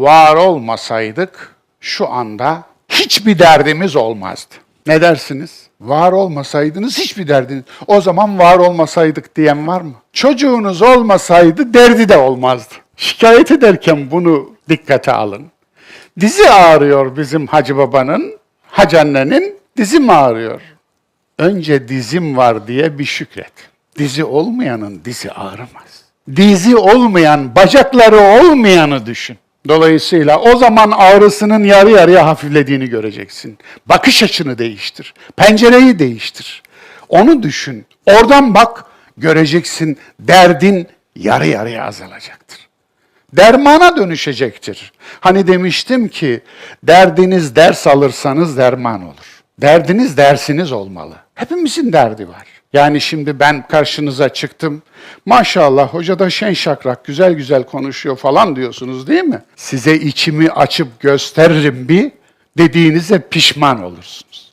var olmasaydık şu anda hiçbir derdimiz olmazdı. Ne dersiniz? Var olmasaydınız hiçbir derdiniz. O zaman var olmasaydık diyen var mı? Çocuğunuz olmasaydı derdi de olmazdı. Şikayet ederken bunu dikkate alın. Dizi ağrıyor bizim hacı babanın, hacı annenin dizim ağrıyor. Önce dizim var diye bir şükret. Dizi olmayanın dizi ağrımaz. Dizi olmayan, bacakları olmayanı düşün. Dolayısıyla o zaman ağrısının yarı yarıya hafiflediğini göreceksin. Bakış açını değiştir. Pencereyi değiştir. Onu düşün. Oradan bak, göreceksin derdin yarı yarıya azalacaktır dermana dönüşecektir. Hani demiştim ki derdiniz ders alırsanız derman olur. Derdiniz dersiniz olmalı. Hepimizin derdi var. Yani şimdi ben karşınıza çıktım. Maşallah hoca da şen şakrak güzel güzel konuşuyor falan diyorsunuz değil mi? Size içimi açıp gösteririm bir dediğinize pişman olursunuz.